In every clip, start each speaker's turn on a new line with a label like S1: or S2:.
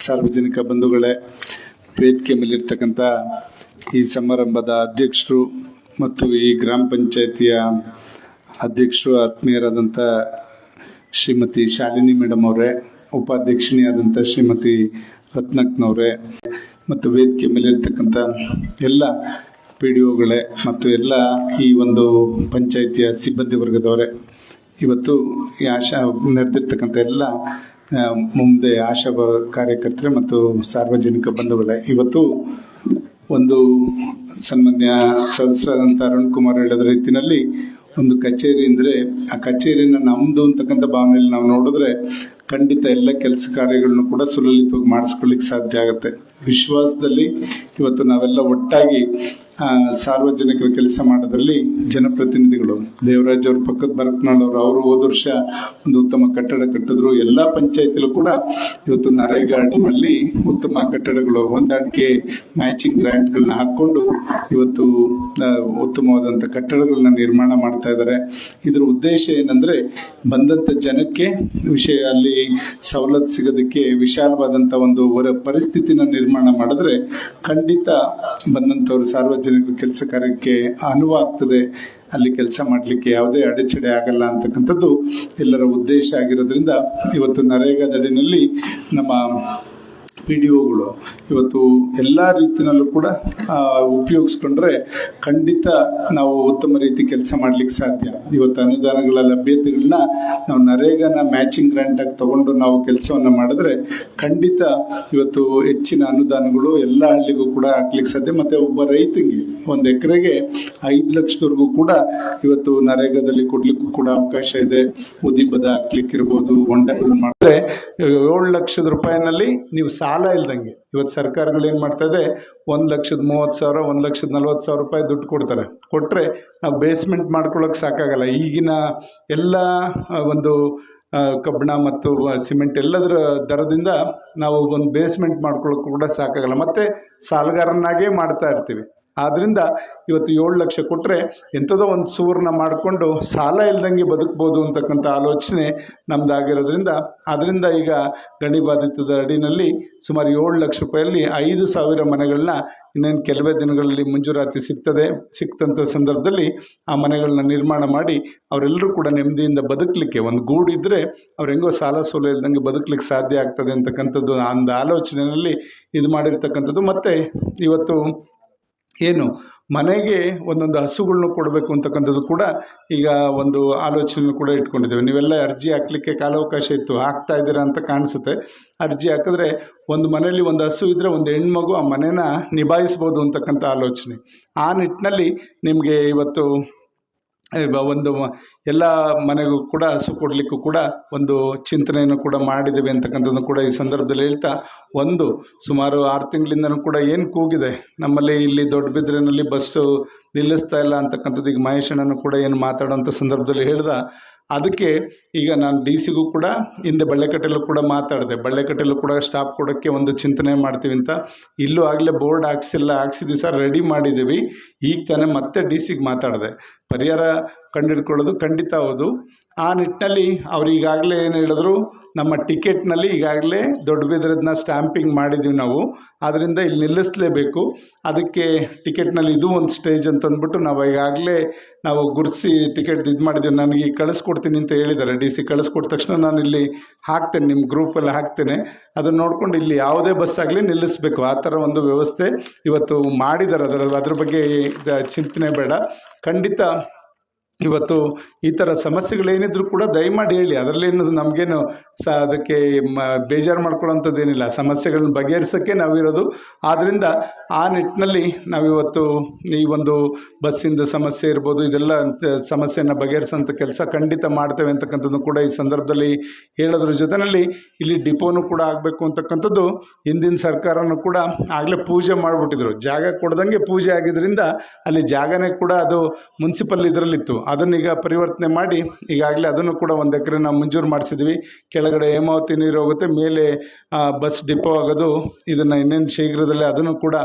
S1: ಸಾರ್ವಜನಿಕ ಬಂಧುಗಳೇ, ವೇದಿಕೆ ಮೇಲಿರ್ತಕ್ಕಂಥ ಈ ಸಮಾರಂಭದ ಅಧ್ಯಕ್ಷರು ಮತ್ತು ಈ ಗ್ರಾಮ ಪಂಚಾಯತಿಯ ಅಧ್ಯಕ್ಷರು, ಆತ್ಮೀಯರಾದಂಥ ಶ್ರೀಮತಿ ಶಾಲಿನಿ ಮೇಡಮ್ ಅವರೇ, ಉಪಾಧ್ಯಕ್ಷಿಣಿಯಾದಂಥ ಶ್ರೀಮತಿ ರತ್ನಕ್ನವರೇ ಮತ್ತು ವೇದಿಕೆ ಮೇಲಿರ್ತಕ್ಕಂಥ ಎಲ್ಲ ಪಿ ಡಿ ಒಗಳೇ ಮತ್ತು ಎಲ್ಲ ಈ ಒಂದು ಪಂಚಾಯಿತಿಯ ಸಿಬ್ಬಂದಿ ವರ್ಗದವರೇ, ಇವತ್ತು ಈ ಆಶಾ ನೆರೆದಿರ್ತಕ್ಕಂಥ ಎಲ್ಲ ಮುಂದೆ ಆಶಾ ಕಾರ್ಯಕರ್ತರು ಮತ್ತು ಸಾರ್ವಜನಿಕ ಬಂಧುಗಳ. ಇವತ್ತು ಒಂದು ಸನ್ಮಾನ್ಯ ಸದಸ್ಯರಾದಂಥ ಅರುಣ್ ಕುಮಾರ್ ಹೇಳಿದ ರೀತಿಯಲ್ಲಿ ಒಂದು ಕಚೇರಿ ಅಂದರೆ ಆ ಕಚೇರಿನ ನಮ್ಮದು ಅಂತಕ್ಕಂಥ ಭಾವನೆಯಲ್ಲಿ ನಾವು ನೋಡಿದ್ರೆ ಖಂಡಿತ ಎಲ್ಲ ಕೆಲಸ ಕಾರ್ಯಗಳನ್ನು ಕೂಡ ಸುಲಲಿತವಾಗಿ ಮಾಡಿಸ್ಕೊಳ್ಳಿಕ್ಕೆ ಸಾಧ್ಯ ಆಗುತ್ತೆ. ವಿಶ್ವಾಸದಲ್ಲಿ ಇವತ್ತು ನಾವೆಲ್ಲ ಒಟ್ಟಾಗಿ ಸಾರ್ವಜನಿಕರ ಕೆಲಸ ಮಾಡೋದ್ರಲ್ಲಿ ಜನಪ್ರತಿನಿಧಿಗಳು. ದೇವರಾಜ್ ಅವ್ರ ಪಕ್ಕದ ಬರಪ್ನಾಳ್ ಅವರು ಹೋದ ವರ್ಷ ಒಂದು ಉತ್ತಮ ಕಟ್ಟಡ ಕಟ್ಟಿದ್ರು. ಎಲ್ಲ ಪಂಚಾಯತಿಲೂ ಕೂಡ ಇವತ್ತು ನರೇಗಾ ಅಲ್ಲಿ ಉತ್ತಮ ಕಟ್ಟಡಗಳು, ಹೊಂದಾಣಿಕೆ ಮ್ಯಾಚಿಂಗ್ ಗ್ರ್ಯಾಂಟ್ಗಳನ್ನ ಹಾಕ್ಕೊಂಡು ಇವತ್ತು ಉತ್ತಮವಾದಂಥ ಕಟ್ಟಡಗಳನ್ನ ನಿರ್ಮಾಣ ಮಾಡ್ತಾ ಇದ್ದಾರೆ. ಇದರ ಉದ್ದೇಶ ಏನಂದ್ರೆ ಬಂದಂಥ ಜನಕ್ಕೆ ವಿಷಯ ಅಲ್ಲಿ ಸವಲತ್ತು ಸಿಗೋದಕ್ಕೆ ವಿಶಾಲವಾದಂಥ ಒಂದು ಪರಿಸ್ಥಿತಿನ ನಿರ್ಮಾಣ ಮಾಡಿದ್ರೆ ಖಂಡಿತ ಬಂದಂಥವ್ರು ಸಾರ್ವಜನಿಕ ಕೆಲಸ ಕಾರ್ಯಕ್ಕೆ ಅನುವು ಆಗ್ತದೆ, ಅಲ್ಲಿ ಕೆಲಸ ಮಾಡಲಿಕ್ಕೆ ಯಾವುದೇ ಅಡೆಚಡೆ ಆಗಲ್ಲ ಅಂತಕ್ಕಂಥದ್ದು ಎಲ್ಲರ ಉದ್ದೇಶ ಆಗಿರೋದ್ರಿಂದ ಇವತ್ತು ನರೇಗಾದಡಿನಲ್ಲಿ ನಮ್ಮ ಒಗಳು ಇವತ್ತು ಎಲ್ಲ ರೀತಿಯಲ್ಲೂ ಕೂಡ ಉಪಯೋಗಿಸ್ಕೊಂಡ್ರೆ ಖಂಡಿತ ನಾವು ಉತ್ತಮ ರೀತಿ ಕೆಲಸ ಮಾಡ್ಲಿಕ್ಕೆ ಸಾಧ್ಯ. ಇವತ್ತು ಅನುದಾನಗಳ ಲಭ್ಯತೆಗಳನ್ನ ನಾವು ನರೇಗಾನ ಮ್ಯಾಚಿಂಗ್ ಗ್ರಾಂಟ್ ಆಗಿ ತಗೊಂಡು ನಾವು ಕೆಲಸವನ್ನ ಮಾಡಿದ್ರೆ ಖಂಡಿತ ಇವತ್ತು ಹೆಚ್ಚಿನ ಅನುದಾನಗಳು ಎಲ್ಲ ಹಳ್ಳಿಗೂ ಕೂಡ ಹಾಕ್ಲಿಕ್ಕೆ ಸಾಧ್ಯ. ಮತ್ತೆ ಒಬ್ಬ ರೈತಂಗೆ ಒಂದು ಎಕರೆಗೆ ಐದು ಲಕ್ಷದವರೆಗೂ ಕೂಡ ಇವತ್ತು ನರೇಗಾದಲ್ಲಿ ಕೊಡ್ಲಿಕ್ಕೂ ಕೂಡ ಅವಕಾಶ ಇದೆ. ಉದಿಬದ ಹಾಕ್ಲಿಕ್ಕಿರ್ಬೋದು ಹೊಂಡಗಳು ಮಾಡಿದ್ರೆ ಏಳು ಲಕ್ಷದ ರೂಪಾಯಿನಲ್ಲಿ ನೀವು ಸಾಲ ಇಲ್ದಂಗೆ. ಇವತ್ತು ಸರ್ಕಾರಗಳು ಏನು ಮಾಡ್ತಾ ಇದೆ? ಒಂದು ಲಕ್ಷದ ಮೂವತ್ತು ಸಾವಿರ, ಒಂದು ಲಕ್ಷದ ನಲ್ವತ್ತು ಸಾವಿರ ರೂಪಾಯಿ ದುಡ್ಡು ಕೊಡ್ತಾರೆ. ಕೊಟ್ಟರೆ ನಾವು ಬೇಸ್ಮೆಂಟ್ ಮಾಡ್ಕೊಳ್ಳೋಕೆ ಸಾಕಾಗಲ್ಲ. ಈಗಿನ ಎಲ್ಲ ಒಂದು ಕಬ್ಬಿಣ ಮತ್ತು ಸಿಮೆಂಟ್ ಎಲ್ಲದರ ದರದಿಂದ ನಾವು ಒಂದು ಬೇಸ್ಮೆಂಟ್ ಮಾಡ್ಕೊಳ್ಳೋಕೆ ಕೂಡ ಸಾಕಾಗಲ್ಲ. ಮತ್ತು ಸಾಲಗಾರನಾಗೇ ಮಾಡ್ತಾ ಇರ್ತೀವಿ. ಆದ್ದರಿಂದ ಇವತ್ತು ಏಳು ಲಕ್ಷ ಕೊಟ್ಟರೆ ಎಂಥದೋ ಒಂದು ಸುವರ್ಣ ಮಾಡಿಕೊಂಡು ಸಾಲ ಇಲ್ದಂಗೆ ಬದುಕ್ಬೋದು ಅಂತಕ್ಕಂಥ ಆಲೋಚನೆ ನಮ್ದಾಗಿರೋದ್ರಿಂದ ಅದರಿಂದ ಈಗ ಗಣಿ ಬಾಧಿತದ ಅಡಿನಲ್ಲಿ ಸುಮಾರು ಏಳು ಲಕ್ಷ ರೂಪಾಯಲ್ಲಿ ಐದು ಸಾವಿರ ಮನೆಗಳನ್ನ ಇನ್ನೇನು ಕೆಲವೇ ದಿನಗಳಲ್ಲಿ ಮಂಜೂರಾತಿ ಸಿಗ್ತದೆ ಸಿಕ್ತಂಥ ಸಂದರ್ಭದಲ್ಲಿ ಆ ಮನೆಗಳನ್ನ ನಿರ್ಮಾಣ ಮಾಡಿ ಅವರೆಲ್ಲರೂ ಕೂಡ ನೆಮ್ಮದಿಯಿಂದ ಬದುಕಲಿಕ್ಕೆ ಒಂದು ಗೂಡು ಇದ್ದರೆ ಅವ್ರು ಹೆಂಗೋ ಸಾಲ ಸೋಲ ಇಲ್ದಂಗೆ ಬದುಕಲಿಕ್ಕೆ ಸಾಧ್ಯ ಆಗ್ತದೆ ಅಂತಕ್ಕಂಥದ್ದು ಅಂದ ಆಲೋಚನೆಯಲ್ಲಿ ಇದು ಮಾಡಿರ್ತಕ್ಕಂಥದ್ದು. ಮತ್ತು ಇವತ್ತು ಏನು ಮನೆಗೆ ಒಂದೊಂದು ಹಸುಗಳ್ನ ಕೊಡಬೇಕು ಅಂತಕ್ಕಂಥದ್ದು ಕೂಡ ಈಗ ಒಂದು ಆಲೋಚನೆ ಕೂಡ ಇಟ್ಕೊಂಡಿದ್ದೇವೆ. ನೀವೆಲ್ಲ ಅರ್ಜಿ ಹಾಕ್ಲಿಕ್ಕೆ ಕಾಲಾವಕಾಶ ಇತ್ತು, ಹಾಕ್ತಾ ಇದ್ದೀರಾ ಅಂತ ಕಾಣಿಸುತ್ತೆ. ಅರ್ಜಿ ಹಾಕಿದ್ರೆ ಒಂದು ಮನೆಯಲ್ಲಿ ಒಂದು ಹಸು ಇದ್ದರೆ ಒಂದು ಹೆಣ್ಮಗು ಆ ಮನೆನ ನಿಭಾಯಿಸ್ಬೋದು ಅಂತಕ್ಕಂಥ ಆಲೋಚನೆ. ಆ ನಿಟ್ಟಿನಲ್ಲಿ ನಿಮಗೆ ಇವತ್ತು ಒಂದು ಎಲ್ಲ ಮನೆಗೂ ಕೂಡ ಹಸು ಕೊಡಲಿಕ್ಕೂ ಕೂಡ ಒಂದು ಚಿಂತನೆಯನ್ನು ಕೂಡ ಮಾಡಿದ್ದೇವೆ ಅಂತಕ್ಕಂಥದ್ದು ಕೂಡ ಈ ಸಂದರ್ಭದಲ್ಲಿ ಹೇಳ್ತಾ, ಒಂದು ಸುಮಾರು ಆರು ತಿಂಗಳಿಂದನೂ ಕೂಡ ಏನು ಕೂಗಿದೆ? ನಮ್ಮಲ್ಲಿ ಇಲ್ಲಿ ದೊಡ್ಡಬಿದ್ರಿನಲ್ಲಿ ಬಸ್ಸು ನಿಲ್ಲಿಸ್ತಾ ಇಲ್ಲ ಅಂತಕ್ಕಂಥದ್ದು ಈಗ ಮಹೇಶಣ್ಣನು ಕೂಡ ಏನು ಮಾತಾಡೋಂಥ ಸಂದರ್ಭದಲ್ಲಿ ಹೇಳ್ದ ಅದಕ್ಕೆ ಈಗ ನಾನು ಡಿ ಸಿಗೂ ಕೂಡ ಹಿಂದೆ ಬಳ್ಳೆಕಟ್ಟೆಲ್ಲೂ ಕೂಡ ಮಾತಾಡಿದೆ. ಬಳ್ಳೆಕಟ್ಟೆಲ್ಲೂ ಕೂಡ ಸ್ಟಾಪ್ ಕೊಡೋಕ್ಕೆ ಒಂದು ಚಿಂತನೆ ಮಾಡ್ತೀವಿ ಅಂತ. ಇಲ್ಲೂ ಆಗಲೇ ಬೋರ್ಡ್ ಹಾಕ್ಸಿಲ್ಲ ಹಾಕ್ಸಿದ್ವಿ ಸರ್ ರೆಡಿ ಮಾಡಿದ್ದೀವಿ. ಈಗ ತಾನೇ ಮತ್ತೆ ಡಿ ಸಿಗೆ ಮಾತಾಡಿದೆ. ಪರಿಹಾರ ಕಂಡುಹಿಡ್ಕೊಳ್ಳೋದು ಖಂಡಿತ ಹೌದು. ಆ ನಿಟ್ಟಿನಲ್ಲಿ ಅವ್ರು ಈಗಾಗಲೇ ಏನು ಹೇಳಿದ್ರು? ನಮ್ಮ ಟಿಕೆಟ್ನಲ್ಲಿ ಈಗಾಗಲೇ ದೊಡ್ಡಬಿದ್ರದನ್ನ ಸ್ಟ್ಯಾಂಪಿಂಗ್ ಮಾಡಿದ್ದೀವಿ ನಾವು. ಆದ್ದರಿಂದ ಇಲ್ಲಿ ನಿಲ್ಲಿಸಲೇಬೇಕು. ಅದಕ್ಕೆ ಟಿಕೆಟ್ನಲ್ಲಿ ಇದು ಒಂದು ಸ್ಟೇಜ್ ಅಂತಂದ್ಬಿಟ್ಟು ನಾವು ಈಗಾಗಲೇ ನಾವು ಗುರುತಿಸಿ ಟಿಕೆಟ್ ಇದು ಮಾಡಿದ್ದೀವಿ ನನಗೆ ಕಳಿಸ್ಕೊಡ್ತೀನಿ ಅಂತ ಹೇಳಿದ್ದಾರೆ. ಡಿ ಸಿ ಕಳಿಸ್ಕೊಟ್ಟ ತಕ್ಷಣ ನಾನು ಇಲ್ಲಿ ಹಾಕ್ತೇನೆ, ನಿಮ್ಮ ಗ್ರೂಪಲ್ಲಿ ಹಾಕ್ತೇನೆ. ಅದನ್ನು ನೋಡ್ಕೊಂಡು ಇಲ್ಲಿ ಯಾವುದೇ ಬಸ್ ಆಗಲಿ ನಿಲ್ಲಿಸಬೇಕು. ಆ ಥರ ಒಂದು ವ್ಯವಸ್ಥೆ ಇವತ್ತು ಮಾಡಿದ್ದಾರೆ. ಅದರ ಅದ್ರ ಬಗ್ಗೆ ಚಿಂತನೆ ಬೇಡ. ಖಂಡಿತ ಇವತ್ತು ಈ ಥರ ಸಮಸ್ಯೆಗಳೇನಿದ್ರು ಕೂಡ ದಯಮಾಡಿ ಹೇಳಿ. ಅದರಲ್ಲೇನು ನಮಗೇನು ಸ ಅದಕ್ಕೆ ಮ ಬೇಜಾರು ಮಾಡ್ಕೊಳ್ಳೋಂಥದ್ದೇನಿಲ್ಲ. ಸಮಸ್ಯೆಗಳನ್ನ ಬಗೆಹರಿಸೋಕ್ಕೆ ನಾವಿರೋದು. ಆದ್ದರಿಂದ ಆ ನಿಟ್ಟಿನಲ್ಲಿ ನಾವಿವತ್ತು ಈ ಒಂದು ಬಸ್ಸಿಂದ ಸಮಸ್ಯೆ ಇರ್ಬೋದು, ಇದೆಲ್ಲ ಸಮಸ್ಯೆಯನ್ನು ಬಗೆಹರಿಸೋಂಥ ಕೆಲಸ ಖಂಡಿತ ಮಾಡ್ತೇವೆ ಅಂತಕ್ಕಂಥದ್ದು ಕೂಡ ಈ ಸಂದರ್ಭದಲ್ಲಿ ಹೇಳೋದ್ರ ಜೊತೆಯಲ್ಲಿ ಇಲ್ಲಿ ಡಿಪೋನು ಕೂಡ ಆಗಬೇಕು ಅಂತಕ್ಕಂಥದ್ದು, ಹಿಂದಿನ ಸರ್ಕಾರನೂ ಕೂಡ ಆಗಲೇ ಪೂಜೆ ಮಾಡಿಬಿಟ್ಟಿದ್ರು. ಜಾಗ ಕೊಡ್ದಂಗೆ ಪೂಜೆ ಆಗಿದ್ದರಿಂದ ಅಲ್ಲಿ ಜಾಗನೇ ಕೂಡ ಅದು ಮುನ್ಸಿಪಲ್ ಇದರಲ್ಲಿತ್ತು. ಅದನ್ನೀಗ ಪರಿವರ್ತನೆ ಮಾಡಿ ಈಗಾಗಲೇ ಅದನ್ನು ಕೂಡ ಒಂದು ಎಕರೆ ನಾವು ಮಂಜೂರು ಮಾಡಿಸಿದ್ವಿ. ಕೆಳಗಡೆ ಹೇಮಾವತಿ ನೀರು ಹೋಗುತ್ತೆ, ಮೇಲೆ ಬಸ್ ಡಿಪೋ ಆಗೋದು, ಇದನ್ನು ಇನ್ನೇನು ಶೀಘ್ರದಲ್ಲೇ ಅದನ್ನು ಕೂಡ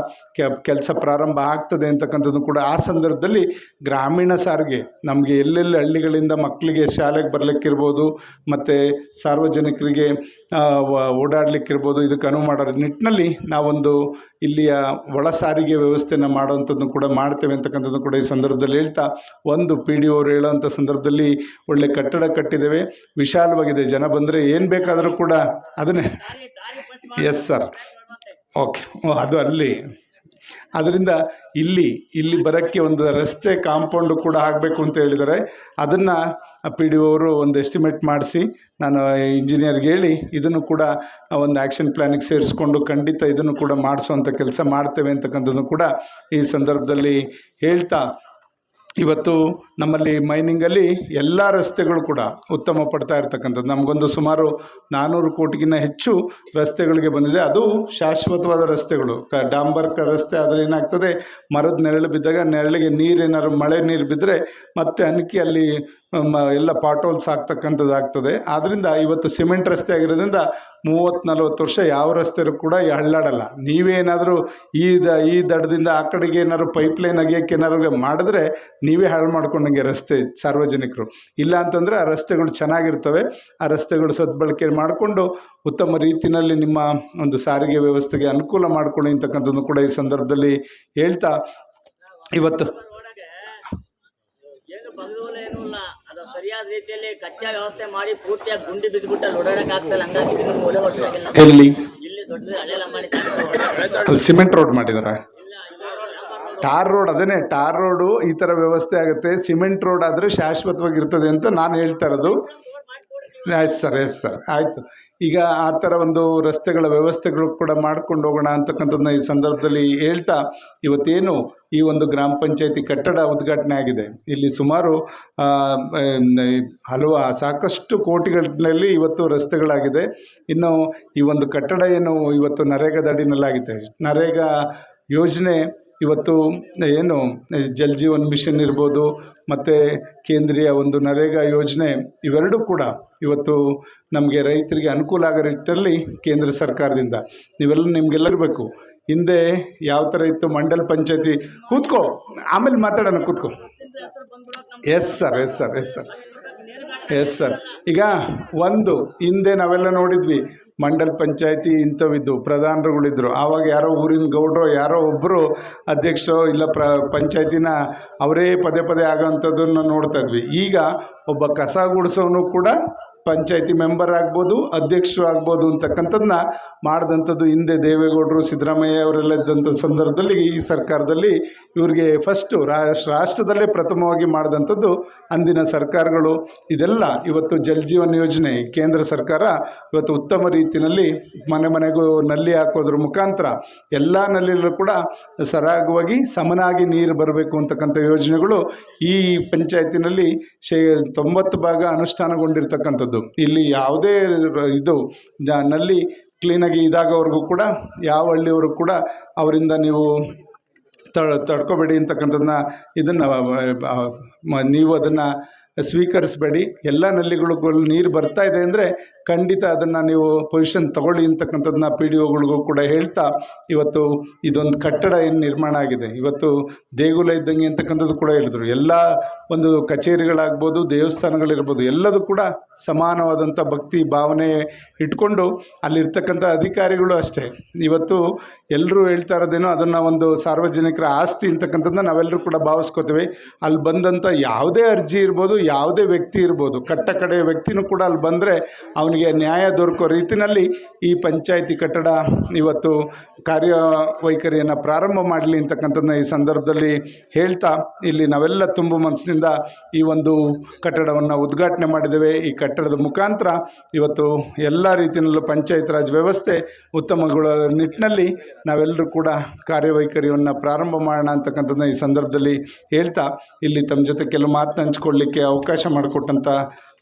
S1: ಕೆಲಸ ಪ್ರಾರಂಭ ಆಗ್ತದೆ ಅಂತಕ್ಕಂಥದ್ದು ಕೂಡ ಆ ಸಂದರ್ಭದಲ್ಲಿ ಗ್ರಾಮೀಣ ಸಾರಿಗೆ, ನಮಗೆ ಎಲ್ಲೆಲ್ಲಿ ಹಳ್ಳಿಗಳಿಂದ ಮಕ್ಕಳಿಗೆ ಶಾಲೆಗೆ ಬರಲಿಕ್ಕಿರ್ಬೋದು, ಮತ್ತು ಸಾರ್ವಜನಿಕರಿಗೆ ಓಡಾಡ್ಲಿಕ್ಕಿರ್ಬೋದು ಇದಕ್ಕೆ ಅನುವು ಮಾಡೋ ನಿಟ್ಟಿನಲ್ಲಿ ನಾವೊಂದು ಇಲ್ಲಿಯ ಒಳ ಸಾರಿಗೆ ವ್ಯವಸ್ಥೆಯನ್ನು ಮಾಡುವಂಥದ್ದು ಕೂಡ ಮಾಡ್ತೇವೆ ಅಂತಕ್ಕಂಥದ್ದು ಕೂಡ ಈ ಸಂದರ್ಭದಲ್ಲಿ ಹೇಳ್ತಾ ಒಂದು ಪಿ ಡಿ ಅವರು ಹೇಳೋವಂಥ ಸಂದರ್ಭದಲ್ಲಿ ಒಳ್ಳೆ ಕಟ್ಟಡ ಕಟ್ಟಿದ್ದೇವೆ. ವಿಶಾಲವಾಗಿದೆ ಜನ ಬಂದರೆ ಏನು ಬೇಕಾದರೂ ಕೂಡ ಅದನ್ನೇ. ಎಸ್ ಸರ್ ಓಕೆ ಅದು ಅಲ್ಲಿ. ಅದರಿಂದ ಇಲ್ಲಿ ಇಲ್ಲಿ ಬರೋಕ್ಕೆ ಒಂದು ರಸ್ತೆ ಕಾಂಪೌಂಡು ಕೂಡ ಆಗಬೇಕು ಅಂತ ಹೇಳಿದ್ದಾರೆ. ಅದನ್ನು ಪಿ ಡಿ ಅವರು ಒಂದು ಎಸ್ಟಿಮೇಟ್ ಮಾಡಿಸಿ, ನಾನು ಇಂಜಿನಿಯರ್ಗೆ ಹೇಳಿ, ಇದನ್ನು ಕೂಡ ಒಂದು ಆ್ಯಕ್ಷನ್ ಪ್ಲ್ಯಾನಿಗೆ ಸೇರಿಸ್ಕೊಂಡು ಖಂಡಿತ ಇದನ್ನು ಕೂಡ ಮಾಡಿಸುವಂಥ ಕೆಲಸ ಮಾಡ್ತೇವೆ ಅಂತಕ್ಕಂಥದ್ದು ಕೂಡ ಈ ಸಂದರ್ಭದಲ್ಲಿ ಹೇಳ್ತಾ, ಇವತ್ತು ನಮ್ಮಲ್ಲಿ ಮೈನಿಂಗಲ್ಲಿ ಎಲ್ಲ ರಸ್ತೆಗಳು ಕೂಡ ಉತ್ತಮ ಪಡ್ತಾ ಇರ್ತಕ್ಕಂಥದ್ದು. ನಮಗೊಂದು ಸುಮಾರು ನಾನ್ನೂರು ಕೋಟಿಗಿನ್ನ ಹೆಚ್ಚು ರಸ್ತೆಗಳಿಗೆ ಬಂದಿದೆ. ಅದು ಶಾಶ್ವತವಾದ ರಸ್ತೆಗಳು. ಕ ಡಾಂಬರ್ಕ ರಸ್ತೆ ಆದರೆ ಏನಾಗ್ತದೆ? ಮರದ ನೆರಳು ಬಿದ್ದಾಗ ನೆರಳಿಗೆ ನೀರೇನಾದ್ರು ಮಳೆ ನೀರು ಬಿದ್ದರೆ ಮತ್ತೆ ಅನಕಿ ಅಲ್ಲಿ ಎಲ್ಲ ಪಾಟೋಲ್ಸ್ ಆಗ್ತಕ್ಕಂಥದ್ದು ಆಗ್ತದೆ. ಆದ್ದರಿಂದ ಇವತ್ತು ಸಿಮೆಂಟ್ ರಸ್ತೆ ಆಗಿರೋದ್ರಿಂದ ಮೂವತ್ತು ನಲ್ವತ್ತು ವರ್ಷ ಯಾವ ರಸ್ತೆಯೂ ಕೂಡ ಹಳ್ಳಾಡಲ್ಲ ನೀವೇನಾದರೂ ಈ ದ, ಈ ದಡದಿಂದ ಆ ಕಡೆಗೆ ಏನಾದ್ರು ಪೈಪ್ಲೈನ್ ಅಗಿಯೋಕ್ಕೆ ಏನಾದ್ರು ಮಾಡಿದ್ರೆ ನೀವೇ ಹಾಳು ಮಾಡ್ಕೊಂಡಂಗೆ ರಸ್ತೆ ಸಾರ್ವಜನಿಕರು. ಇಲ್ಲ ಅಂತಂದರೆ ಆ ರಸ್ತೆಗಳು ಚೆನ್ನಾಗಿರ್ತವೆ ಆ ರಸ್ತೆಗಳು ಸದ್ಬಳಕೆ ಮಾಡಿಕೊಂಡು ಉತ್ತಮ ರೀತಿಯಲ್ಲಿ ನಿಮ್ಮ ಒಂದು ಸಾರಿಗೆ ವ್ಯವಸ್ಥೆಗೆ ಅನುಕೂಲ ಮಾಡಿಕೊಳ್ಳಿ ಅಂತಕ್ಕಂಥದ್ದು ಕೂಡ ಈ ಸಂದರ್ಭದಲ್ಲಿ ಹೇಳ್ತಾ ಇವತ್ತು
S2: ಸರಿಯಾದ ರೀತಿಯಲ್ಲಿ ಕಚ್ಚಾ ವ್ಯವಸ್ಥೆ ಮಾಡಿ ಪೂರ್ತಿಯಾಗಿ ಗುಂಡಿ ಬಿದ್ದುಬಿಟ್ಟು ಅಲ್ಲಿ ಓಡಾಡಕ್ ಆಗ್ತಲ್ಲ. ಹಂಗಾಗಿ ಇದನ್ನ ಮೂಲೆ ವರ್ಷಕ್ಕಿಲ್ಲ
S1: ಎಲ್ಲಿ?
S2: ಇಲ್ಲಿ ದೊಡ್ಡ ಹಳೆ ಲಂಬಾಣಿ
S1: ಸಿಮೆಂಟ್ ರೋಡ್ ಮಾಡಿದಾರ? ಟಾರ್ ರೋಡ್ ಅದೇನೆ ಟಾರ್ ರೋಡು ಈ ಥರ ವ್ಯವಸ್ಥೆ ಆಗುತ್ತೆ. ಸಿಮೆಂಟ್ ರೋಡ್ ಆದರೆ ಶಾಶ್ವತವಾಗಿರ್ತದೆ ಅಂತ ನಾನು ಹೇಳ್ತಾ ಇರೋದು. ಎಸ್ ಸರ್ ಎಸ್ ಸರ್ ಆಯಿತು. ಈಗ ಆ ಥರ ಒಂದು ರಸ್ತೆಗಳ ವ್ಯವಸ್ಥೆಗಳು ಕೂಡ ಮಾಡ್ಕೊಂಡು ಹೋಗೋಣ ಅಂತಕ್ಕಂಥದ್ದನ್ನ ಈ ಸಂದರ್ಭದಲ್ಲಿ ಹೇಳ್ತಾ, ಇವತ್ತೇನು ಈ ಒಂದು ಗ್ರಾಮ ಪಂಚಾಯತಿ ಕಟ್ಟಡ ಉದ್ಘಾಟನೆ ಆಗಿದೆ. ಇಲ್ಲಿ ಸುಮಾರು ಹಲವು ಸಾಕಷ್ಟು ಕೋಟಿಗಳಲ್ಲಿ ಇವತ್ತು ರಸ್ತೆಗಳಾಗಿದೆ. ಇನ್ನು ಈ ಒಂದು ಕಟ್ಟಡ ಏನು ಇವತ್ತು ನರೇಗಾದಡಿನಲ್ಲಾಗಿದೆ ನರೇಗಾ ಯೋಜನೆ ಇವತ್ತು ಏನು ಜಲ್ ಜೀವನ್ ಮಿಷನ್ ಇರ್ಬೋದು, ಮತ್ತು ಕೇಂದ್ರೀಯ ಒಂದು ನರೇಗಾ ಯೋಜನೆ, ಇವೆರಡೂ ಕೂಡ ಇವತ್ತು ನಮಗೆ ರೈತರಿಗೆ ಅನುಕೂಲ ಆಗೋ ಕೇಂದ್ರ ಸರ್ಕಾರದಿಂದ. ನೀವೆಲ್ಲ ನಿಮಗೆಲ್ಲರಬೇಕು ಹಿಂದೆ ಯಾವ ಥರ ಇತ್ತು, ಮಂಡಲ್ ಪಂಚಾಯತಿ? ಕೂತ್ಕೋ. ಆಮೇಲೆ ಮಾತಾಡೋಣ, ಕೂತ್ಕೋ. Yes sir yes sir yes sir yes sir ಈಗ ಒಂದು, ಹಿಂದೆ ನಾವೆಲ್ಲ ನೋಡಿದ್ವಿ, ಮಂಡಲ್ ಪಂಚಾಯತಿ ಇಂಥವಿದ್ದು, ಪ್ರಧಾನರುಗಳಿದ್ರು. ಆವಾಗ ಯಾರೋ ಊರಿನ ಗೌಡ್ರು, ಯಾರೋ ಒಬ್ಬರು ಅಧ್ಯಕ್ಷರು ಇಲ್ಲ ಪ್ರ, ಪಂಚಾಯತಿನ ಅವರೇ ಪದೇ ಪದೇ ಆಗೋವಂಥದ್ದನ್ನು ನೋಡ್ತಾ ಇದ್ವಿ. ಈಗ ಒಬ್ಬ ಕಸ ಗುಡಿಸೋನು ಕೂಡ ಪಂಚಾಯತಿ ಮೆಂಬರ್ ಆಗ್ಬೋದು, ಅಧ್ಯಕ್ಷರು ಆಗ್ಬೋದು ಅಂತಕ್ಕಂಥದ್ದನ್ನ ಮಾಡಿದಂಥದ್ದು ಹಿಂದೆ ದೇವೇಗೌಡರು, ಸಿದ್ದರಾಮಯ್ಯ ಅವರೆಲ್ಲ ಇದ್ದಂಥ ಸಂದರ್ಭದಲ್ಲಿ ಈ ಸರ್ಕಾರದಲ್ಲಿ ಇವರಿಗೆ ಫಸ್ಟು ರಾಷ್ಟ್ರ ರಾಷ್ಟ್ರದಲ್ಲೇ ಪ್ರಥಮವಾಗಿ ಮಾಡಿದಂಥದ್ದು ಅಂದಿನ ಸರ್ಕಾರಗಳು. ಇದೆಲ್ಲ ಇವತ್ತು ಜಲ್ ಜೀವನ್ ಯೋಜನೆ, ಕೇಂದ್ರ ಸರ್ಕಾರ ಇವತ್ತು ಉತ್ತಮ ರೀತಿಯಲ್ಲಿ ಮನೆ ಮನೆಗೂ ನಲ್ಲಿ ಹಾಕೋದ್ರ ಮುಖಾಂತರ ಎಲ್ಲ ನಲ್ಲಿಯಲ್ಲೂ ಕೂಡ ಸರಾಗವಾಗಿ ಸಮನಾಗಿ ನೀರು ಬರಬೇಕು ಅಂತಕ್ಕಂಥ ಯೋಜನೆಗಳು ಈ ಪಂಚಾಯತಿನಲ್ಲಿ ಶೇ, ತೊಂಬತ್ತು ಭಾಗ ಅನುಷ್ಠಾನಗೊಂಡಿರ್ತಕ್ಕಂಥದ್ದು. ಇಲ್ಲಿ ಯಾವುದೇ ಇದು ನಲ್ಲಿ ಕ್ಲೀನಾಗಿ ಇದಾಗೋವರೆಗೂ ಕೂಡ, ಯಾವ ಹಳ್ಳಿಯವರು ಕೂಡ ಅವರಿಂದ ನೀವು ತಡ್ ತಡ್ಕೋಬೇಡಿ ಅಂತಕ್ಕಂಥದ್ದನ್ನ ಇದನ್ನು ನೀವು ಅದನ್ನು ಸ್ವೀಕರಿಸಬೇಡಿ. ಎಲ್ಲ ನಲ್ಲಿಗಳಿಗೂ ನೀರು ಬರ್ತಾ ಇದೆ ಅಂದರೆ ಖಂಡಿತ ಅದನ್ನು ನೀವು ಪೊಸಿಷನ್ ತಗೊಳ್ಳಿ ಅಂತಕ್ಕಂಥದ್ದನ್ನ ಪಿ ಡಿ ಒಗಳಿಗೂ ಕೂಡ ಹೇಳ್ತಾ, ಇವತ್ತು ಇದೊಂದು ಕಟ್ಟಡ ಏನು ನಿರ್ಮಾಣ ಆಗಿದೆ. ಇವತ್ತು ದೇಗುಲ ಇದ್ದಂಗೆ ಅಂತಕ್ಕಂಥದ್ದು ಕೂಡ ಹೇಳಿದ್ರು. ಎಲ್ಲ ಒಂದು ಕಚೇರಿಗಳಾಗ್ಬೋದು, ದೇವಸ್ಥಾನಗಳಿರ್ಬೋದು, ಎಲ್ಲದೂ ಕೂಡ ಸಮಾನವಾದಂಥ ಭಕ್ತಿ ಭಾವನೆ ಇಟ್ಕೊಂಡು ಅಲ್ಲಿರ್ತಕ್ಕಂಥ ಅಧಿಕಾರಿಗಳು ಅಷ್ಟೇ. ಇವತ್ತು ಎಲ್ಲರೂ ಹೇಳ್ತಾ ಇರೋದೇನೋ ಅದನ್ನು ಒಂದು ಸಾರ್ವಜನಿಕರ ಆಸ್ತಿ ಅಂತಕ್ಕಂಥದ್ದನ್ನ ನಾವೆಲ್ಲರೂ ಕೂಡ ಭಾವಿಸ್ಕೋತೀವಿ. ಅಲ್ಲಿ ಬಂದಂಥ ಯಾವುದೇ ಅರ್ಜಿ ಇರ್ಬೋದು ಯಾವುದೇ ವ್ಯಕ್ತಿ ಇರ್ಬೋದು, ಕಟ್ಟ ಕಡೆಯ ವ್ಯಕ್ತಿನೂ ಕೂಡ ಅಲ್ಲಿ ಬಂದರೆ ಅವನಿಗೆ ನ್ಯಾಯ ದೊರಕೋ ರೀತಿಯಲ್ಲಿ ಈ ಪಂಚಾಯಿತಿ ಕಟ್ಟಡ ಇವತ್ತು ಕಾರ್ಯವೈಖರಿಯನ್ನು ಪ್ರಾರಂಭ ಮಾಡಲಿ ಅಂತಕ್ಕಂಥದ್ದನ್ನ ಈ ಸಂದರ್ಭದಲ್ಲಿ ಹೇಳ್ತಾ ಇಲ್ಲಿ ನಾವೆಲ್ಲ ತುಂಬ ಮನಸ್ಸಿನಿಂದ ಈ ಒಂದು ಕಟ್ಟಡವನ್ನು ಉದ್ಘಾಟನೆ ಮಾಡಿದ್ದೇವೆ. ಈ ಕಟ್ಟಡದ ಮುಖಾಂತರ ಇವತ್ತು ಎಲ್ಲ ರೀತಿಯಲ್ಲೂ ಪಂಚಾಯತ್ ರಾಜ್ ವ್ಯವಸ್ಥೆ ಉತ್ತಮಗೊಳ್ಳೋ ನಿಟ್ಟಿನಲ್ಲಿ ನಾವೆಲ್ಲರೂ ಕೂಡ ಕಾರ್ಯವೈಖರಿಯನ್ನು ಪ್ರಾರಂಭ ಮಾಡೋಣ ಅಂತಕ್ಕಂಥದ್ದನ್ನ ಈ ಸಂದರ್ಭದಲ್ಲಿ ಹೇಳ್ತಾ, ಇಲ್ಲಿ ತಮ್ಮ ಜೊತೆ ಕೆಲವು ಮಾತು ಹಂಚ್ಕೊಳ್ಳಿಕ್ಕೆ ಅವಕಾಶ ಮಾಡಿಕೊಟ್ಟಂಥ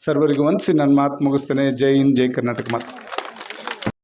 S1: ಸರ್ವರಿಗೂ ವಂದಿಸಿ ನನ್ನ ಮಾತು ಮುಗಿಸ್ತೇನೆ. ಜೈ ಹಿಂದ್ ಜೈ ಕರ್ನಾಟಕ ಮಾತು.